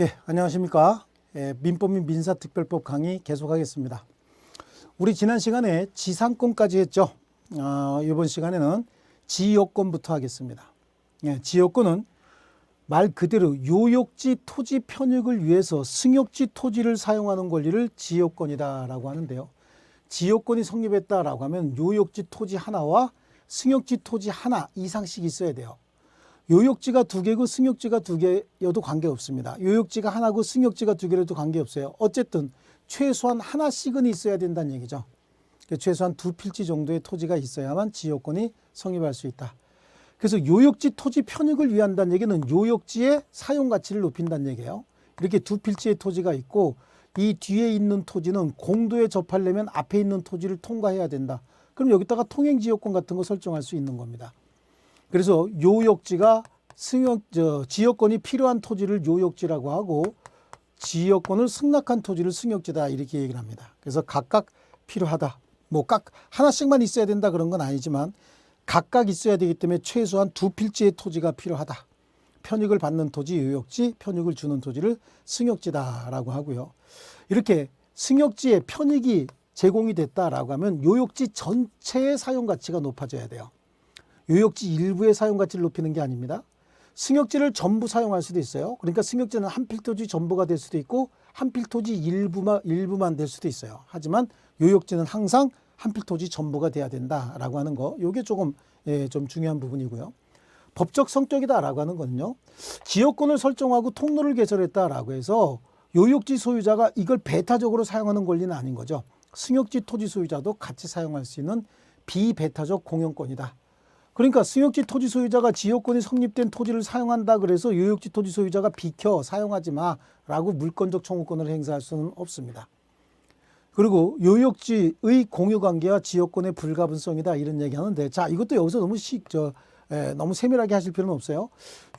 예, 안녕하십니까. 예, 민법민 민사특별법 강의 계속하겠습니다. 우리 지난 시간에 지상권까지 했죠. 아, 이번 시간에는 지역권부터 하겠습니다. 예, 지역권은 말 그대로 요역지 토지 편익을 위해서 승역지 토지를 사용하는 권리를 지역권이다라고 하는데요. 지역권이 성립했다라고 하면 요역지 토지 하나와 승역지 토지 하나 이상씩 있어야 돼요. 요역지가 두 개고 승역지가 두 개여도 관계없습니다. 요역지가 하나고 승역지가 두 개라도 관계없어요. 어쨌든 최소한 하나씩은 있어야 된다는 얘기죠. 최소한 두 필지 정도의 토지가 있어야만 지역권이 성립할 수 있다. 그래서 요역지 토지 편익을 위한다는 얘기는 요역지의 사용 가치를 높인다는 얘기예요. 이렇게 두 필지의 토지가 있고 이 뒤에 있는 토지는 공도에 접하려면 앞에 있는 토지를 통과해야 된다. 그럼 여기다가 통행 지역권 같은 거 설정할 수 있는 겁니다. 그래서 요역지가 승역 저 지역권이 필요한 토지를 요역지라고 하고 지역권을 승낙한 토지를 승역지다 이렇게 얘기를 합니다. 그래서 각각 필요하다. 뭐 각 하나씩만 있어야 된다 그런 건 아니지만 각각 있어야 되기 때문에 최소한 두 필지의 토지가 필요하다. 편익을 받는 토지 요역지, 편익을 주는 토지를 승역지다라고 하고요. 이렇게 승역지의 편익이 제공이 됐다라고 하면 요역지 전체의 사용 가치가 높아져야 돼요. 요역지 일부의 사용 가치를 높이는 게 아닙니다. 승역지를 전부 사용할 수도 있어요. 그러니까 승역지는 한 필토지 전부가 될 수도 있고 한 필토지 일부만 일부만 될 수도 있어요. 하지만 요역지는 항상 한 필토지 전부가 돼야 된다라고 하는 거. 요게 조금 예, 좀 중요한 부분이고요. 법적 성격이다라고 하는 거는요. 지역권을 설정하고 통로를 개설했다라고 해서 요역지 소유자가 이걸 배타적으로 사용하는 권리는 아닌 거죠. 승역지 토지 소유자도 같이 사용할 수 있는 비배타적 공용권이다. 그러니까 승역지 토지 소유자가 지역권이 성립된 토지를 사용한다 그래서 요역지 토지 소유자가 비켜 사용하지 마라고 물권적 청구권을 행사할 수는 없습니다. 그리고 요역지의 공유 관계와 지역권의 불가분성이다 이런 얘기하는데 자 이것도 여기서 너무 시, 저, 에, 너무 세밀하게 하실 필요는 없어요.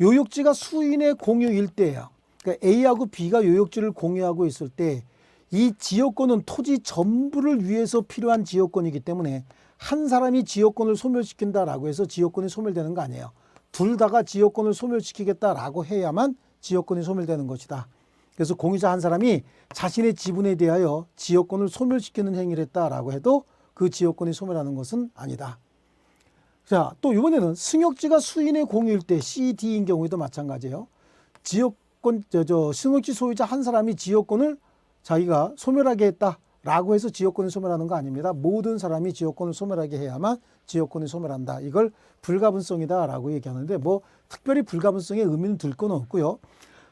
요역지가 수인의 공유 일대예요. 그러니까 A하고 B가 요역지를 공유하고 있을 때 이 지역권은 토지 전부를 위해서 필요한 지역권이기 때문에 한 사람이 지역권을 소멸시킨다라고 해서 지역권이 소멸되는 거 아니에요. 둘 다가 지역권을 소멸시키겠다라고 해야만 지역권이 소멸되는 것이다. 그래서 공유자 한 사람이 자신의 지분에 대하여 지역권을 소멸시키는 행위를 했다라고 해도 그 지역권이 소멸하는 것은 아니다. 자, 또 이번에는 승역지가 수인의 공유일 때 CD인 경우에도 마찬가지예요. 지역권 저, 저 승역지 소유자 한 사람이 지역권을 자기가 소멸하게 했다 라고 해서 지역권을 소멸하는 거 아닙니다. 모든 사람이 지역권을 소멸하게 해야만 지역권이 소멸한다. 이걸 불가분성이다라고 얘기하는데 뭐 특별히 불가분성의 의미는 들건 없고요.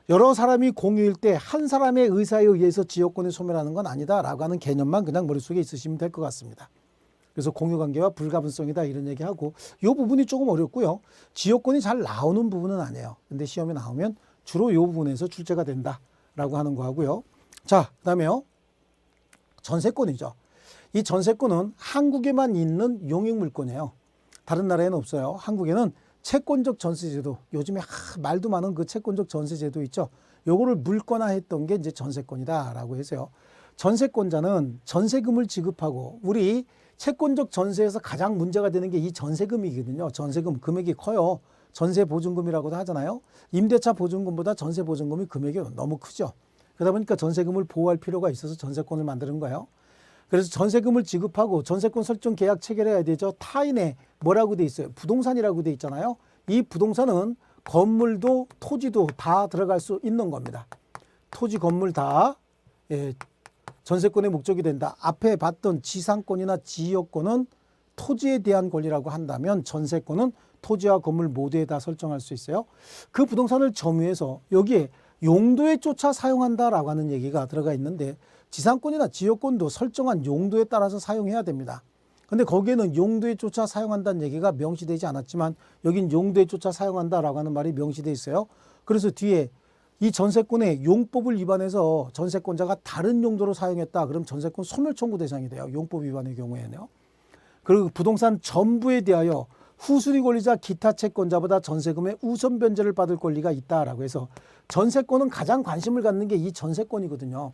여러 사람이 공유일 때 한 사람의 의사에 의해서 지역권을 소멸하는 건 아니다라고 하는 개념만 그냥 머릿속에 있으시면 될 것 같습니다. 그래서 공유 관계와 불가분성이다 이런 얘기하고 이 부분이 조금 어렵고요. 지역권이 잘 나오는 부분은 아니에요. 근데 시험에 나오면 주로 이 부분에서 출제가 된다라고 하는 거 하고요. 자, 그다음에요. 전세권이죠. 이 전세권은 한국에만 있는 용익물권이에요. 다른 나라에는 없어요. 한국에는 채권적 전세제도, 요즘에 하, 말도 많은 그 채권적 전세제도 있죠. 요거를 물권화했던 게 이제 전세권이다라고 해서요. 전세권자는 전세금을 지급하고 우리 채권적 전세에서 가장 문제가 되는 게 이 전세금이거든요. 전세금 금액이 커요. 전세 보증금이라고도 하잖아요. 임대차 보증금보다 전세 보증금이 금액이 너무 크죠. 그러다 보니까 전세금을 보호할 필요가 있어서 전세권을 만드는 거예요. 그래서 전세금을 지급하고 전세권 설정 계약 체결해야 되죠. 타인의 뭐라고 돼 있어요? 부동산이라고 돼 있잖아요. 이 부동산은 건물도 토지도 다 들어갈 수 있는 겁니다. 토지 건물 다 예, 전세권의 목적이 된다. 앞에 봤던 지상권이나 지역권은 토지에 대한 권리라고 한다면 전세권은 토지와 건물 모두에 다 설정할 수 있어요. 그 부동산을 점유해서 여기에 용도에 쫓아 사용한다라고 하는 얘기가 들어가 있는데 지상권이나 지역권도 설정한 용도에 따라서 사용해야 됩니다. 근데 거기에는 용도에 쫓아 사용한다는 얘기가 명시되지 않았지만 여긴 용도에 쫓아 사용한다라고 하는 말이 명시돼 있어요. 그래서 뒤에 이 전세권의 용법을 위반해서 전세권자가 다른 용도로 사용했다. 그럼 전세권 소멸 청구 대상이 돼요. 용법 위반의 경우에는요. 그리고 부동산 전부에 대하여 후수리 권리자 기타 채권자보다 전세금의 우선 변제를 받을 권리가 있다라고 해서 전세권은 가장 관심을 갖는 게 이 전세권이거든요.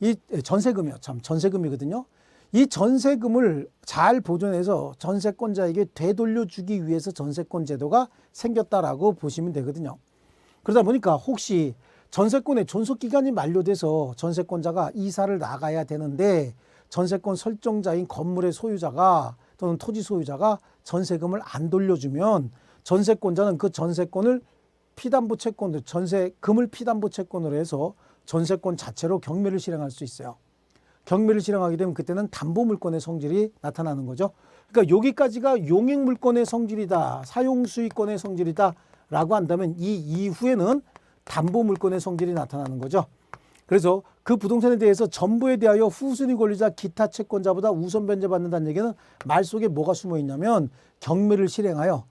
이 전세금이요. 참 전세금이거든요. 이 전세금을 잘 보존해서 전세권자에게 되돌려 주기 위해서 전세권 제도가 생겼다라고 보시면 되거든요. 그러다 보니까 혹시 전세권의 존속 기간이 만료돼서 전세권자가 이사를 나가야 되는데 전세권 설정자인 건물의 소유자가 또는 토지 소유자가 전세금을 안 돌려주면 전세권자는 그 전세권을 피담보 채권으로 전세 금을 피담보 채권으로 해서 전세권 자체로 경매를 실행할 수 있어요. 경매를 실행하게 되면 그때는 담보 물권의 성질이 나타나는 거죠. 그러니까 여기까지가 용익 물권의 성질이다, 사용 수익권의 성질이다 라고 한다면 이 이후에는 담보 물권의 성질이 나타나는 거죠. 그래서 그 부동산에 대해서 전부에 대하여 후순위 권리자 기타 채권자보다 우선 변제받는다는 얘기는 말 속에 뭐가 숨어 있냐면 경매를 실행하여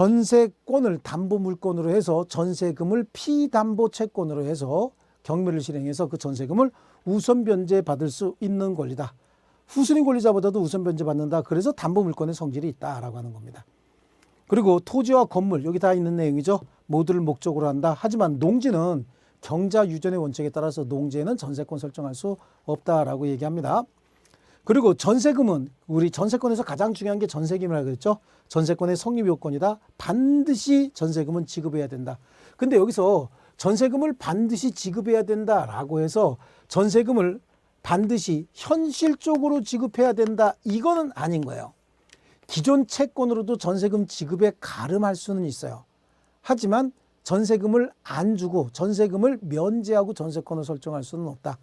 전세권을 담보 물권으로 해서 전세금을 피담보 채권으로 해서 경매를 실행해서 그 전세금을 우선 변제 받을 수 있는 권리다. 후순위 권리자보다도 우선 변제 받는다. 그래서 담보 물권의 성질이 있다라고 하는 겁니다. 그리고 토지와 건물 여기 다 있는 내용이죠. 모두를 목적으로 한다. 하지만 농지는 경자 유전의 원칙에 따라서 농지에는 전세권 설정할 수 없다라고 얘기합니다. 그리고 전세금은 우리 전세권에서 가장 중요한 게 전세금이라고 그랬죠. 전세권의 성립 요건이다. 반드시 전세금은 지급해야 된다. 근데 여기서 전세금을 반드시 지급해야 된다라고 해서 전세금을 반드시 현실적으로 지급해야 된다. 이거는 아닌 거예요. 기존 채권으로도 전세금 지급에 가름할 수는 있어요. 하지만 전세금을 안 주고 전세금을 면제하고 전세권을 설정할 수는 없다.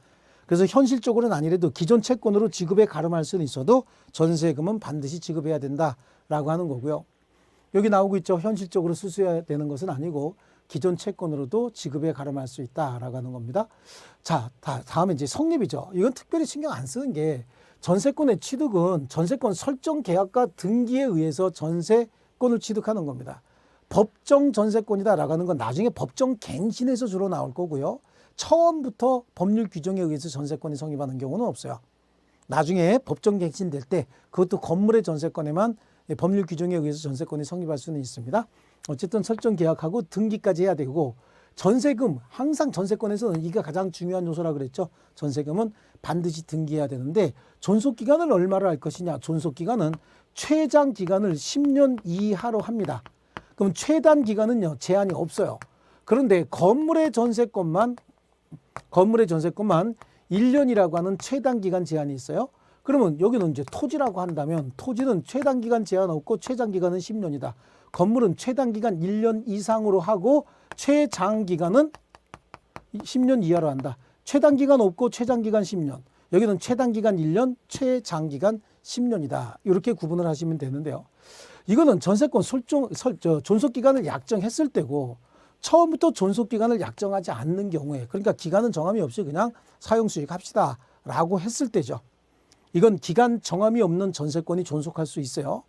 그래서 현실적으로는 아니래도 기존 채권으로 지급에 가름할 수는 있어도 전세금은 반드시 지급해야 된다라고 하는 거고요. 여기 나오고 있죠. 현실적으로 수수해야 되는 것은 아니고 기존 채권으로도 지급에 가름할 수 있다라고 하는 겁니다. 자, 다, 다음에 이제 성립이죠. 이건 특별히 신경 안 쓰는 게 전세권의 취득은 전세권 설정 계약과 등기에 의해서 전세권을 취득하는 겁니다. 법정 전세권이다라고 하는 건 나중에 법정 갱신에서 주로 나올 거고요. 처음부터 법률 규정에 의해서 전세권이 성립하는 경우는 없어요. 나중에 법정 갱신될 때 그것도 건물의 전세권에만 법률 규정에 의해서 전세권이 성립할 수는 있습니다. 어쨌든 설정 계약하고 등기까지 해야 되고 전세금 항상 전세권에서는 이게 가장 중요한 요소라 그랬죠. 전세금은 반드시 등기해야 되는데 존속 기간을 얼마를 할 것이냐? 존속 기간은 최장 기간을 10년 이하로 합니다. 그럼 최단 기간은요 제한이 없어요. 그런데 건물의 전세권만 건물의 전세권만 1년이라고 하는 최단 기간 제한이 있어요. 그러면 여기는 이제 토지라고 한다면 토지는 최단 기간 제한 없고 최장 기간은 10년이다. 건물은 최단 기간 1년 이상으로 하고 최장 기간은 10년 이하로 한다. 최단 기간 없고 최장 기간 10년. 여기는 최단 기간 1년, 최장 기간 10년이다. 이렇게 구분을 하시면 되는데요. 이거는 전세권 설정, 설, 저, 존속 기간을 약정했을 때고 처음부터 존속 기간을 약정하지 않는 경우에 그러니까 기간은 정함이 없이 그냥 사용 수익 합시다라고 했을 때죠. 이건 기간 정함이 없는 전세권이 존속할 수 있어요.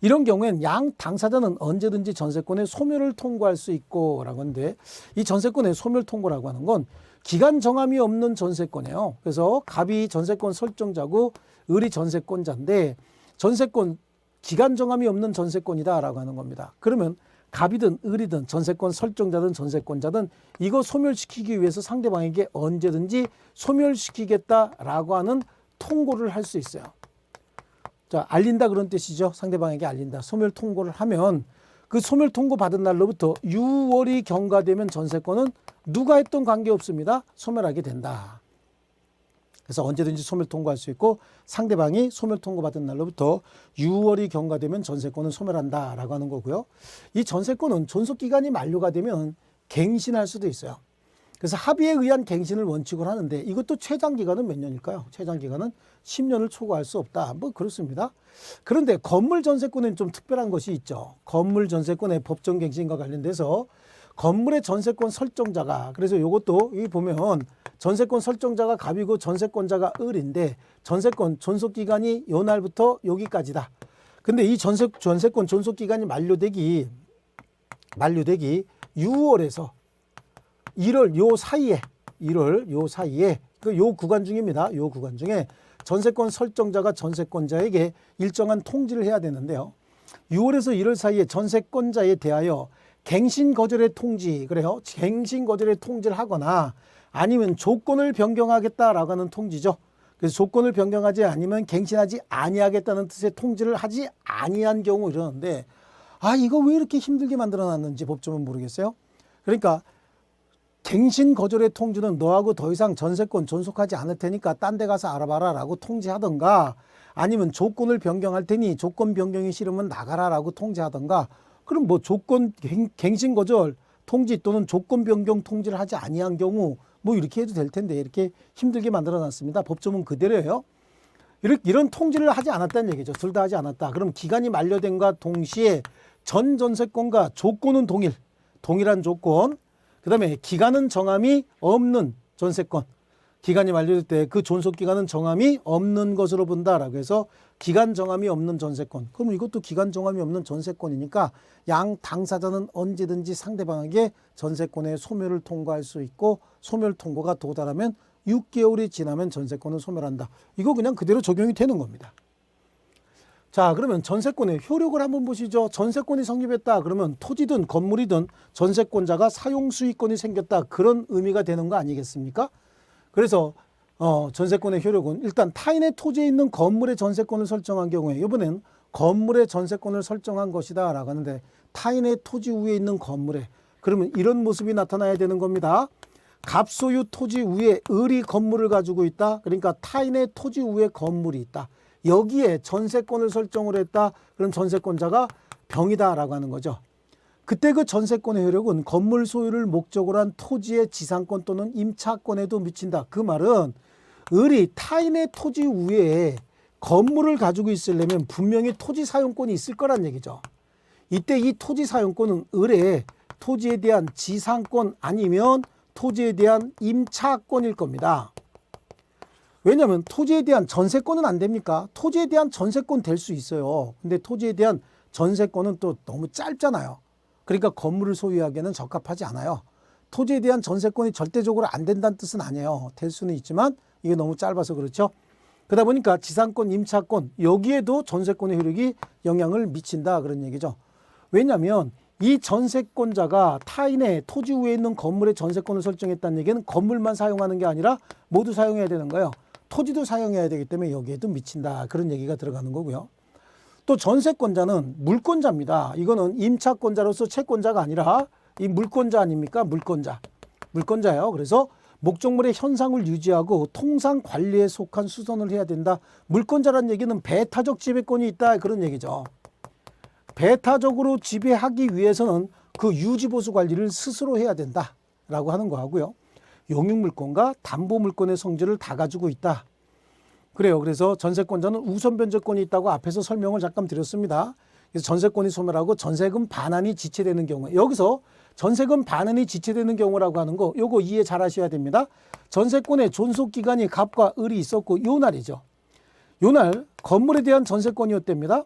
이런 경우엔 양 당사자는 언제든지 전세권의 소멸을 통고할 수 있고라고 하는데 이 전세권의 소멸 통고라고 하는 건 기간 정함이 없는 전세권이에요. 그래서 갑이 전세권 설정자고 을이 전세권자인데 전세권 기간 정함이 없는 전세권이다라고 하는 겁니다. 그러면 갑이든 을이든 전세권 설정자든 전세권자든 이거 소멸시키기 위해서 상대방에게 언제든지 소멸시키겠다라고 하는 통고를 할 수 있어요. 자, 알린다 그런 뜻이죠. 상대방에게 알린다. 소멸 통고를 하면 그 소멸 통고 받은 날로부터 6월이 경과되면 전세권은 누가 했던 관계 없습니다. 소멸하게 된다. 그래서 언제든지 소멸 통고할 수 있고 상대방이 소멸 통고 받은 날로부터 6월이 경과되면 전세권은 소멸한다라고 하는 거고요. 이 전세권은 존속 기간이 만료가 되면 갱신할 수도 있어요. 그래서 합의에 의한 갱신을 원칙으로 하는데 이것도 최장 기간은 몇 년일까요? 최장 기간은 10년을 초과할 수 없다. 뭐 그렇습니다. 그런데 건물 전세권은 좀 특별한 것이 있죠. 건물 전세권의 법정 갱신과 관련돼서 건물의 전세권 설정자가 그래서 이것도 여기 보면 전세권 설정자가 갑이고 전세권자가 을인데 전세권 존속 기간이 요 날부터 여기까지다. 근데 이 전세 전세권 존속 기간이 만료되기 만료되기 6월에서 1월 요 사이에 1월 요 사이에 그 요 구간 중입니다. 요 구간 중에 전세권 설정자가 전세권자에게 일정한 통지를 해야 되는데요. 6월에서 1월 사이에 전세권자에 대하여 갱신 거절의 통지 그래요. 갱신 거절의 통지를 하거나 아니면 조건을 변경하겠다라고 하는 통지죠. 그래서 조건을 변경하지 아니면 갱신하지 아니하겠다는 뜻의 통지를 하지 아니한 경우 이러는데 아 이거 왜 이렇게 힘들게 만들어 놨는지 법조문 모르겠어요. 그러니까 갱신 거절의 통지는 너하고 더 이상 전세권 존속하지 않을 테니까 딴 데 가서 알아봐라라고 통지하던가 아니면 조건을 변경할 테니 조건 변경이 싫으면 나가라라고 통지하던가 그럼 뭐 조건 갱, 갱신 거절 통지 또는 조건 변경 통지를 하지 아니한 경우 뭐 이렇게 해도 될 텐데 이렇게 힘들게 만들어 놨습니다. 법조문 그대로예요. 이런, 이런 통지를 하지 않았다는 얘기죠. 둘 다 하지 않았다. 그럼 기간이 만료된과 동시에 전 전세권과 조건은 동일, 동일한 조건. 그 다음에 기간은 정함이 없는 전세권. 기간이 만료될 때 그 존속 기간은 정함이 없는 것으로 본다라고 해서 기간 정함이 없는 전세권. 그럼 이것도 기간 정함이 없는 전세권이니까 양 당사자는 언제든지 상대방에게 전세권의 소멸을 통과할 수 있고 소멸 통과가 도달하면 6개월이 지나면 전세권은 소멸한다. 이거 그냥 그대로 적용이 되는 겁니다. 자, 그러면 전세권의 효력을 한번 보시죠. 전세권이 성립했다. 그러면 토지든 건물이든 전세권자가 사용 수익권이 생겼다. 그런 의미가 되는 거 아니겠습니까? 그래서 어, 전세권의 효력은 일단 타인의 토지에 있는 건물의 전세권을 설정한 경우에 이번엔 건물의 전세권을 설정한 것이다 라고 하는데 타인의 토지 위에 있는 건물에 그러면 이런 모습이 나타나야 되는 겁니다. 갑소유 토지 위에 을이 건물을 가지고 있다. 그러니까 타인의 토지 위에 건물이 있다. 여기에 전세권을 설정을 했다. 그럼 전세권자가 병이다라고 하는 거죠. 그때 그 전세권의 효력은 건물 소유를 목적으로 한 토지의 지상권 또는 임차권에도 미친다. 그 말은 을이 타인의 토지 위에 건물을 가지고 있으려면 분명히 토지 사용권이 있을 거란 얘기죠. 이때 이 토지 사용권은 을의 토지에 대한 지상권 아니면 토지에 대한 임차권일 겁니다. 왜냐하면 토지에 대한 전세권은 안 됩니까? 토지에 대한 전세권 될 수 있어요. 근데 토지에 대한 전세권은 또 너무 짧잖아요. 그러니까 건물을 소유하기에는 적합하지 않아요. 토지에 대한 전세권이 절대적으로 안 된다는 뜻은 아니에요. 될 수는 있지만 이게 너무 짧아서 그렇죠. 그러다 보니까 지상권, 임차권 여기에도 전세권의 효력이 영향을 미친다 그런 얘기죠. 왜냐하면 이 전세권자가 타인의 토지 위에 있는 건물의 전세권을 설정했다는 얘기는 건물만 사용하는 게 아니라 모두 사용해야 되는 거예요. 토지도 사용해야 되기 때문에 여기에도 미친다 그런 얘기가 들어가는 거고요. 또 전세권자는 물권자입니다. 이거는 임차권자로서 채권자가 아니라 이 물권자 아닙니까? 물권자. 물권자예요. 그래서 목적물의 현상을 유지하고 통상 관리에 속한 수선을 해야 된다. 물권자란 얘기는 배타적 지배권이 있다 그런 얘기죠. 배타적으로 지배하기 위해서는 그 유지보수 관리를 스스로 해야 된다라고 하는 거 하고요. 용익물권과 담보물권의 성질을 다 가지고 있다. 그래요. 그래서 전세권자는 우선 변제권이 있다고 앞에서 설명을 잠깐 드렸습니다. 그래서 전세권이 소멸하고 전세금 반환이 지체되는 경우에 여기서 전세금 반환이 지체되는 경우라고 하는 거 요거 이해 잘 하셔야 됩니다. 전세권의 존속 기간이 갑과 을이 있었고 요 날이죠. 요 날 건물에 대한 전세권이었답니다.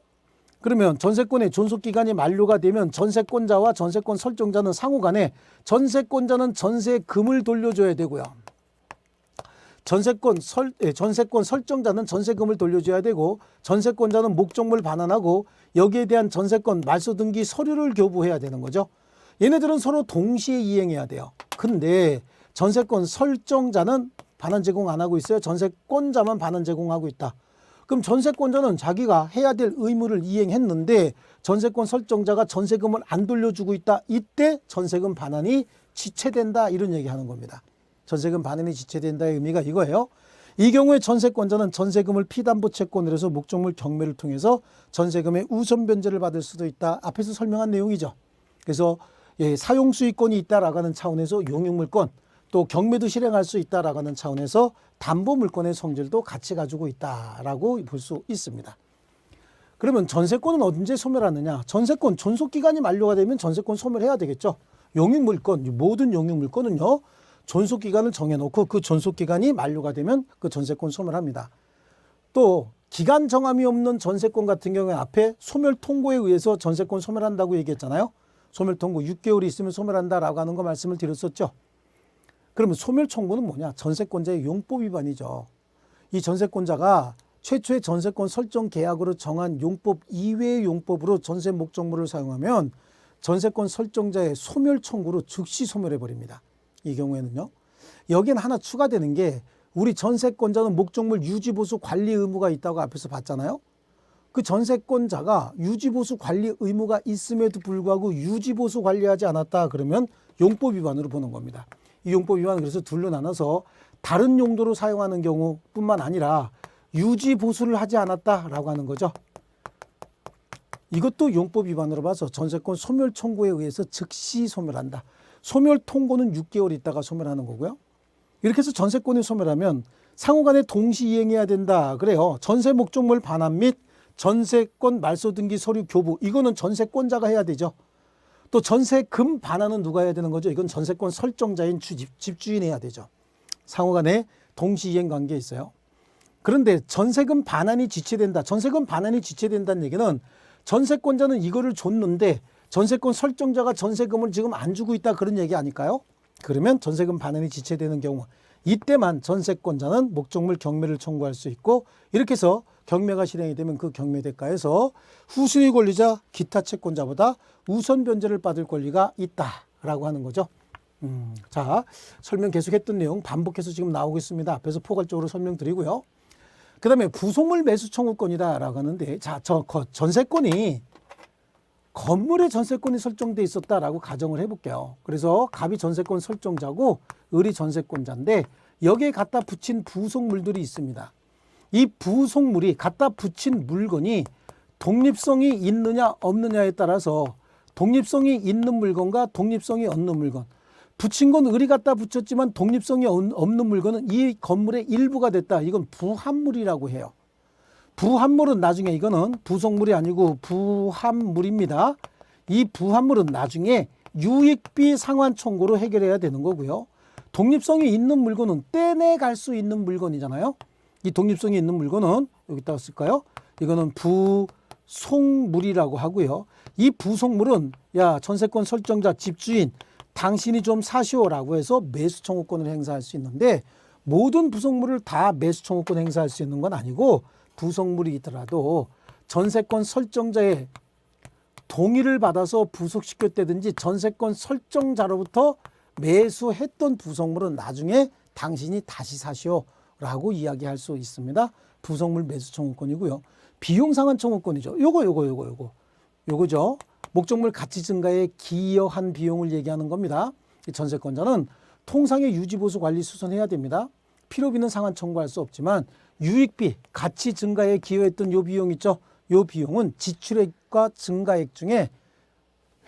그러면 전세권의 존속 기간이 만료가 되면 전세권자와 전세권 설정자는 상호 간에 전세권자는 전세금을 돌려줘야 되고요. 전세권 설 예, 전세권 설정자는 전세금을 돌려줘야 되고 전세권자는 목적물 반환하고 여기에 대한 전세권 말소 등기 서류를 교부해야 되는 거죠. 얘네들은 서로 동시에 이행해야 돼요. 근데 전세권 설정자는 반환 제공 안 하고 있어요. 전세권자만 반환 제공하고 있다. 그럼 전세권자는 자기가 해야 될 의무를 이행했는데 전세권 설정자가 전세금을 안 돌려주고 있다. 이때 전세금 반환이 지체된다. 이런 얘기하는 겁니다. 전세금 반환이 지체된다의 의미가 이거예요. 이 경우에 전세권자는 전세금을 피담보 채권을 해서 목적물 경매를 통해서 전세금의 우선 변제를 받을 수도 있다. 앞에서 설명한 내용이죠. 그래서 예, 사용 수익권이 있다라고 하는 차원에서 용익물권 또 경매도 실행할 수 있다라고 하는 차원에서 담보 물권의 성질도 같이 가지고 있다라고 볼 수 있습니다. 그러면 전세권은 언제 소멸하느냐? 전세권 존속 기간이 만료가 되면 전세권 소멸해야 되겠죠. 용익물권 모든 용익물권은요. 존속 기간을 정해놓고 그 존속 기간이 만료가 되면 그 전세권 소멸합니다. 또 기간 정함이 없는 전세권 같은 경우에 앞에 소멸 통고에 의해서 전세권 소멸한다고 얘기했잖아요. 소멸 통고 6개월이 있으면 소멸한다라고 하는 거 말씀을 드렸었죠. 그러면 소멸 청구는 뭐냐? 전세권자의 용법 위반이죠. 이 전세권자가 최초의 전세권 설정 계약으로 정한 용법 이외의 용법으로 전세 목적물을 사용하면 전세권 설정자의 소멸 청구로 즉시 소멸해 버립니다. 이 경우에는요. 여기엔 하나 추가되는 게 우리 전세권자는 목적물 유지보수 관리 의무가 있다고 앞에서 봤잖아요. 그 전세권자가 유지보수 관리 의무가 있음에도 불구하고 유지보수 관리하지 않았다 그러면 용법 위반으로 보는 겁니다. 이 용법 위반은 그래서 둘로 나눠서 다른 용도로 사용하는 경우뿐만 아니라 유지 보수를 하지 않았다라고 하는 거죠. 이것도 용법 위반으로 봐서 전세권 소멸 청구에 의해서 즉시 소멸한다. 소멸 통고는 6개월 있다가 소멸하는 거고요. 이렇게 해서 전세권이 소멸하면 상호간에 동시 이행해야 된다. 그래요. 전세 목적물 반환 및 전세권 말소 등기 서류 교부 이거는 전세권자가 해야 되죠. 또 전세금 반환은 누가 해야 되는 거죠? 이건 전세권 설정자인 집, 집주인이 해야 되죠. 상호간에 동시 이행 관계 있어요. 그런데 전세금 반환이 지체된다. 전세금 반환이 지체된다는 얘기는 전세권자는 이거를 줬는데 전세권 설정자가 전세금을 지금 안 주고 있다 그런 얘기 아닐까요? 그러면 전세금 반환이 지체되는 경우 이때만 전세권자는 목적물 경매를 청구할 수 있고 이렇게 해서 경매가 실행이 되면 그 경매 대가에서 후순위 권리자 기타 채권자보다 우선 변제를 받을 권리가 있다라고 하는 거죠. 음, 자 설명 계속했던 내용 반복해서 지금 나오고 있습니다. 앞에서 포괄적으로 설명드리고요. 그 다음에 부속물 매수 청구권이다라고 하는데 자 저 전세권이 건물에 전세권이 설정돼 있었다라고 가정을 해볼게요. 그래서 갑이 전세권 설정자고 을이 전세권자인데 여기에 갖다 붙인 부속물들이 있습니다. 이 부속물이 갖다 붙인 물건이 독립성이 있느냐 없느냐에 따라서 독립성이 있는 물건과 독립성이 없는 물건 붙인 건 을이 갖다 붙였지만 독립성이 없- 없는 물건은 이 건물의 일부가 됐다. 이건 부합물이라고 해요. 부합물은 나중에 이거는 부속물이 아니고 부합물입니다. 이 부합물은 나중에 유익비 상환 청구로 해결해야 되는 거고요. 독립성이 있는 물건은 떼내 갈 수 있는 물건이잖아요. 이 독립성이 있는 물건은 여기다가 쓸까요? 이거는 부속물이라고 하고요. 이 부속물은 야 전세권 설정자 집주인 당신이 좀 사시오라고 해서 매수 청구권을 행사할 수 있는데 모든 부속물을 다 매수 청구권 행사할 수 있는 건 아니고 부속물이더라도 전세권 설정자의 동의를 받아서 부속시켰다든지 전세권 설정자로부터 매수했던 부속물은 나중에 당신이 다시 사시오라고 이야기할 수 있습니다. 부속물 매수 청구권이고요. 비용 상환 청구권이죠. 요거 요거 요거 요거 요거죠. 목적물 가치 증가에 기여한 비용을 얘기하는 겁니다. 이 전세권자는 통상의 유지보수 관리 수선해야 됩니다. 필요비는 상환 청구할 수 없지만 유익비, 가치 증가에 기여했던 요 비용 있죠. 요 비용은 지출액과 증가액 중에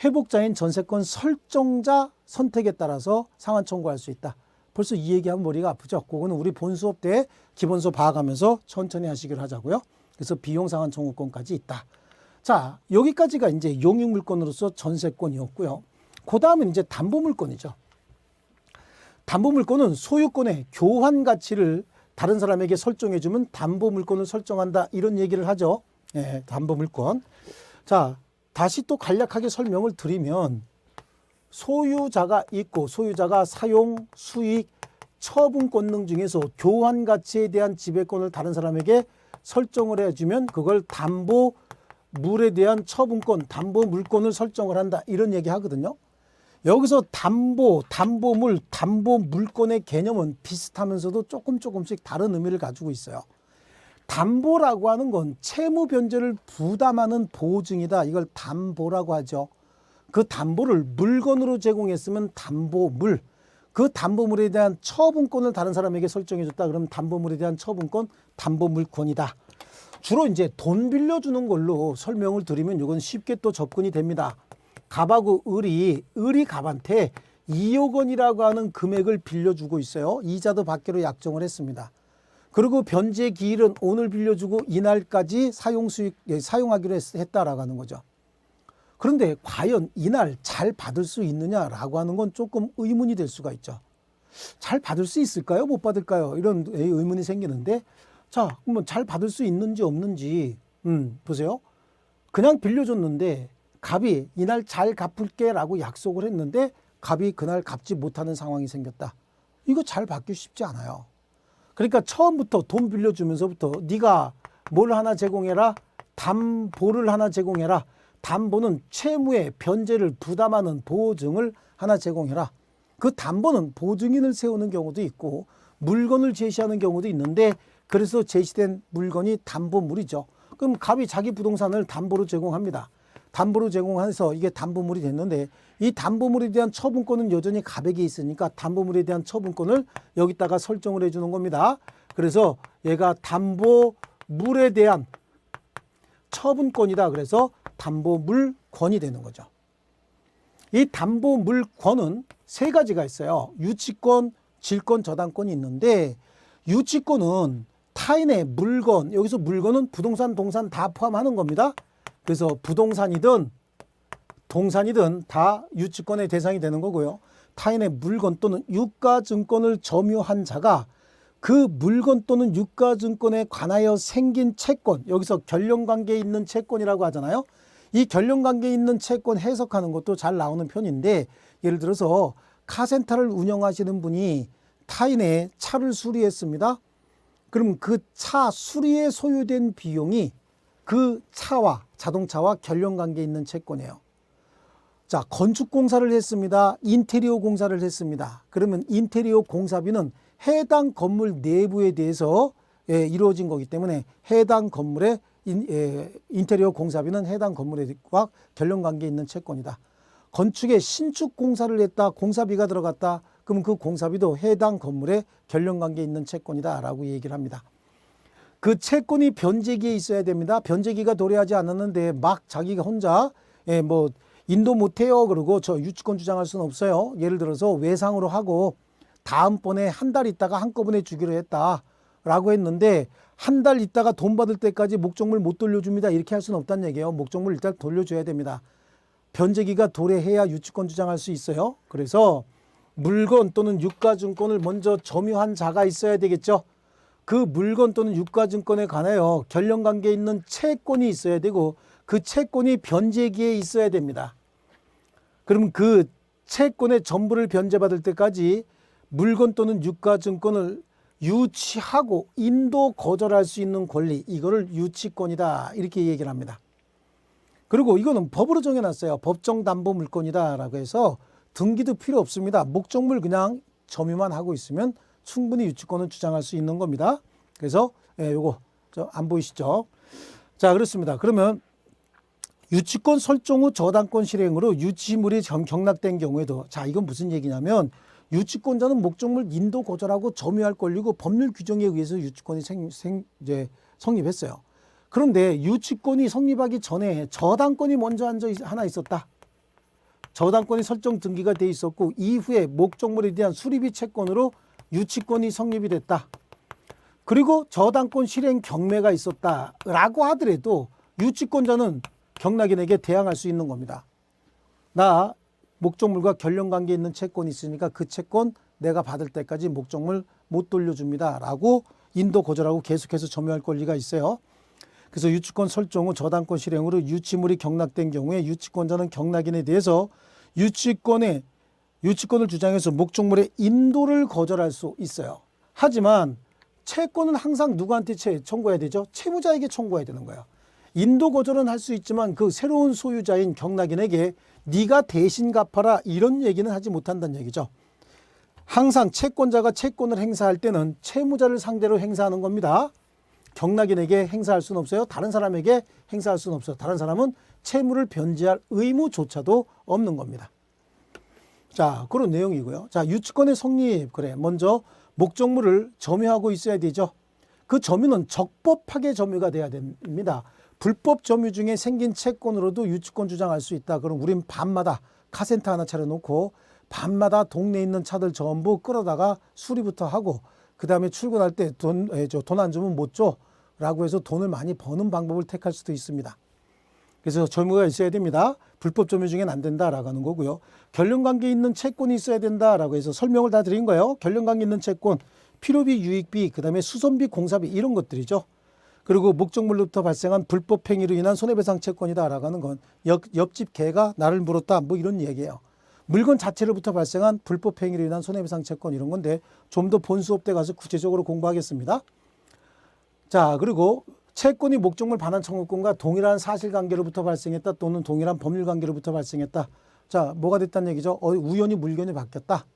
회복자인 전세권 설정자 선택에 따라서 상환 청구할 수 있다. 벌써 이 얘기하면 머리가 아프죠. 그거는 우리 본 수업 때 기본 수업 봐가면서 천천히 하시기로 하자고요. 그래서 비용 상환 청구권까지 있다. 자, 여기까지가 이제 용익물권으로서 전세권이었고요. 그 다음은 이제 담보물권이죠. 담보물권은 소유권의 교환 가치를 다른 사람에게 설정해주면 담보물권을 설정한다. 이런 얘기를 하죠. 예, 담보물권. 자, 다시 또 간략하게 설명을 드리면 소유자가 있고 소유자가 사용, 수익, 처분권 등 중에서 교환 가치에 대한 지배권을 다른 사람에게 설정을 해주면 그걸 담보 물에 대한 처분권, 담보 물권을 설정을 한다. 이런 얘기 하거든요. 여기서 담보, 담보물, 담보 물권의 개념은 비슷하면서도 조금 조금씩 다른 의미를 가지고 있어요. 담보라고 하는 건 채무 변제를 부담하는 보증이다. 이걸 담보라고 하죠. 그 담보를 물건으로 제공했으면 담보물. 그 담보물에 대한 처분권을 다른 사람에게 설정해 줬다. 그러면 담보물에 대한 처분권, 담보물권이다. 주로 이제 돈 빌려주는 걸로 설명을 드리면 이건 쉽게 또 접근이 됩니다. 갑하고 을이 을이 갑한테 2억 원이라고 하는 금액을 빌려주고 있어요. 이자도 받기로 약정을 했습니다. 그리고 변제 기일은 오늘 빌려주고 이날까지 사용 수익 예, 사용하기로 했, 했다라고 하는 거죠. 그런데 과연 이날 잘 받을 수 있느냐라고 하는 건 조금 의문이 될 수가 있죠. 잘 받을 수 있을까요? 못 받을까요? 이런 의문이 생기는데 자, 그러면 잘 받을 수 있는지 없는지 음, 보세요. 그냥 빌려줬는데 갑이 이날 잘 갚을게 라고 약속을 했는데 갑이 그날 갚지 못하는 상황이 생겼다. 이거 잘 받기 쉽지 않아요. 그러니까 처음부터 돈 빌려주면서부터 네가 뭘 하나 제공해라 담보를 하나 제공해라 담보는 채무의 변제를 부담하는 보증을 하나 제공해라 그 담보는 보증인을 세우는 경우도 있고 물건을 제시하는 경우도 있는데 그래서 제시된 물건이 담보물이죠 그럼 갑이 자기 부동산을 담보로 제공합니다 담보로 제공해서 이게 담보물이 됐는데 이 담보물에 대한 처분권은 여전히 가백에 있으니까 담보물에 대한 처분권을 여기다가 설정을 해주는 겁니다. 그래서 얘가 담보물에 대한 처분권이다. 그래서 담보물권이 되는 거죠. 이 담보물권은 세 가지가 있어요. 유치권, 질권, 저당권이 있는데 유치권은 타인의 물건, 여기서 물건은 부동산, 동산 다 포함하는 겁니다. 그래서 부동산이든 동산이든 다 유치권의 대상이 되는 거고요. 타인의 물건 또는 유가증권을 점유한 자가 그 물건 또는 유가증권에 관하여 생긴 채권, 여기서 결령관계에 있는 채권이라고 하잖아요. 이 결령관계에 있는 채권 해석하는 것도 잘 나오는 편인데 예를 들어서 카센터를 운영하시는 분이 타인의 차를 수리했습니다. 그럼 그 차 수리에 소요된 비용이 그 차와 자동차와 결령관계에 있는 채권이에요. 자, 건축 공사를 했습니다. 인테리어 공사를 했습니다. 그러면 인테리어 공사비는 해당 건물 내부에 대해서 예, 이루어진 거기 때문에 해당 건물의 인, 예, 인테리어 공사비는 해당 건물과 결론 관계 있는 채권이다. 건축에 신축 공사를 했다. 공사비가 들어갔다. 그럼 그 공사비도 해당 건물에 결론 관계 있는 채권이다라고 얘기를 합니다. 그 채권이 변제기에 있어야 됩니다. 변제기가 도래하지 않았는데 막 자기가 혼자 예, 뭐 인도 못해요. 그러고 저 유치권 주장할 수는 없어요. 예를 들어서 외상으로 하고 다음번에 한 달 있다가 한꺼번에 주기로 했다라고 했는데 한 달 있다가 돈 받을 때까지 목적물 못 돌려줍니다. 이렇게 할 수는 없다는 얘기예요. 목적물 일단 돌려줘야 됩니다. 변제기가 도래해야 유치권 주장할 수 있어요. 그래서 물건 또는 유가증권을 먼저 점유한 자가 있어야 되겠죠. 그 물건 또는 유가증권에 관하여 결령관계에 있는 채권이 있어야 되고 그 채권이 변제기에 있어야 됩니다. 그럼 그 채권의 전부를 변제받을 때까지 물건 또는 유가증권을 유치하고 인도 거절할 수 있는 권리 이거를 유치권이다 이렇게 얘기를 합니다. 그리고 이거는 법으로 정해놨어요. 법정담보물권이다라고 해서 등기도 필요 없습니다. 목적물 그냥 점유만 하고 있으면 충분히 유치권을 주장할 수 있는 겁니다. 그래서 예, 요거 저안 보이시죠? 자 그렇습니다. 그러면 유치권 설정 후 저당권 실행으로 유치물이 경- 경락된 경우에도 자 이건 무슨 얘기냐면 유치권자는 목적물 인도 거절하고 점유할 권리고 법률 규정에 의해서 유치권이 생, 생, 이제 성립했어요. 그런데 유치권이 성립하기 전에 저당권이 먼저 앉아 있- 하나 있었다. 저당권이 설정 등기가 돼 있었고 이후에 목적물에 대한 수리비 채권으로 유치권이 성립이 됐다. 그리고 저당권 실행 경매가 있었다라고 하더라도 유치권자는 경락인에게 대항할 수 있는 겁니다. 나 목적물과 결령 관계 있는 채권이 있으니까 그 채권 내가 받을 때까지 목적물 못 돌려줍니다라고 인도 거절하고 계속해서 점유할 권리가 있어요. 그래서 유치권 설정 후 저당권 실행으로 유치물이 경락된 경우에 유치권자는 경락인에 대해서 유치권의 유치권을 주장해서 목적물의 인도를 거절할 수 있어요. 하지만 채권은 항상 누구한테 채, 청구해야 되죠? 채무자에게 청구해야 되는 거예요. 인도 거절은 할 수 있지만 그 새로운 소유자인 경락인에게 네가 대신 갚아라 이런 얘기는 하지 못한다는 얘기죠. 항상 채권자가 채권을 행사할 때는 채무자를 상대로 행사하는 겁니다. 경락인에게 행사할 수는 없어요. 다른 사람에게 행사할 수는 없어요. 다른 사람은 채무를 변제할 의무조차도 없는 겁니다. 자, 그런 내용이고요. 자, 유치권의 성립. 그래. 먼저 목적물을 점유하고 있어야 되죠. 그 점유는 적법하게 점유가 돼야 됩니다. 불법 점유 중에 생긴 채권으로도 유치권 주장할 수 있다. 그럼 우린 밤마다 카센터 하나 차려놓고 밤마다 동네에 있는 차들 전부 끌어다가 수리부터 하고 그 다음에 출근할 때돈돈안 주면 못 줘 라고 해서 돈을 많이 버는 방법을 택할 수도 있습니다. 그래서 점유가 있어야 됩니다. 불법 점유 중엔 안 된다라고 하는 거고요. 결령 관계 있는 채권이 있어야 된다라고 해서 설명을 다 드린 거예요. 결령 관계 있는 채권, 필요비, 유익비, 그다음에 수선비, 공사비 이런 것들이죠. 그리고 목적물로부터 발생한 불법 행위로 인한 손해배상 채권이다라고 하는 건 옆, 옆집 개가 나를 물었다 뭐 이런 얘기예요. 물건 자체로부터 발생한 불법 행위로 인한 손해배상 채권 이런 건데 좀 더 본 수업 때 가서 구체적으로 공부하겠습니다. 자, 그리고 채권이 목적물 반환 청구권과 동일한 사실관계로부터 발생했다 또는 동일한 법률관계로부터 발생했다. 자, 뭐가 됐다는 얘기죠? 어, 우연히 물건이 바뀌었다.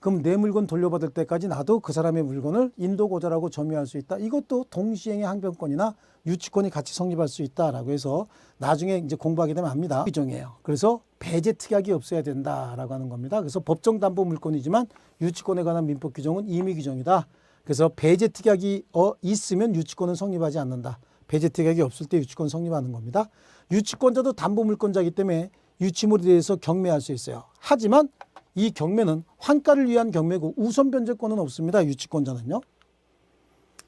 그럼 내 물건 돌려받을 때까지 나도 그 사람의 물건을 인도고자라고 점유할 수 있다. 이것도 동시행의 항변권이나 유치권이 같이 성립할 수 있다라고 해서 나중에 이제 공부하게 되면 압니다. 규정이에요. 그래서 배제 특약이 없어야 된다라고 하는 겁니다. 그래서 법정 담보 물건이지만 유치권에 관한 민법 규정은 임의 규정이다. 그래서 배제 특약이 어 있으면 유치권은 성립하지 않는다. 배제 특약이 없을 때 유치권 성립하는 겁니다. 유치권자도 담보 물권자이기 때문에 유치물에 대해서 경매할 수 있어요. 하지만 이 경매는 환가를 위한 경매고 우선 변제권은 없습니다. 유치권자는요.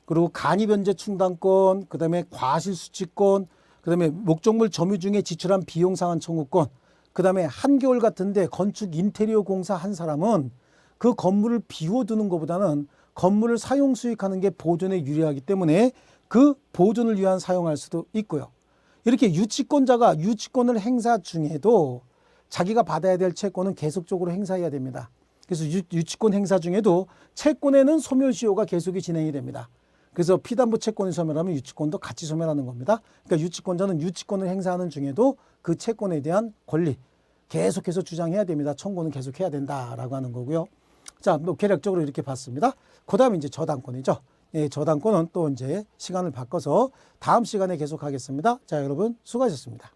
그리고 간이 변제 충당권, 그다음에 과실 수취권, 그다음에 목적물 점유 중에 지출한 비용 상환 청구권, 그다음에 한겨울 같은데 건축 인테리어 공사 한 사람은 그 건물을 비워두는 것보다는 건물을 사용 수익하는 게 보존에 유리하기 때문에 그 보존을 위한 사용할 수도 있고요. 이렇게 유치권자가 유치권을 행사 중에도 자기가 받아야 될 채권은 계속적으로 행사해야 됩니다. 그래서 유, 유치권 행사 중에도 채권에는 소멸시효가 계속이 진행이 됩니다. 그래서 피담보 채권이 소멸하면 유치권도 같이 소멸하는 겁니다. 그러니까 유치권자는 유치권을 행사하는 중에도 그 채권에 대한 권리 계속해서 주장해야 됩니다. 청구는 계속해야 된다라고 하는 거고요. 자, 뭐 개략적으로 이렇게 봤습니다. 그 다음에 이제 저당권이죠. 예, 저당권은 또 이제 시간을 바꿔서 다음 시간에 계속하겠습니다. 자, 여러분 수고하셨습니다.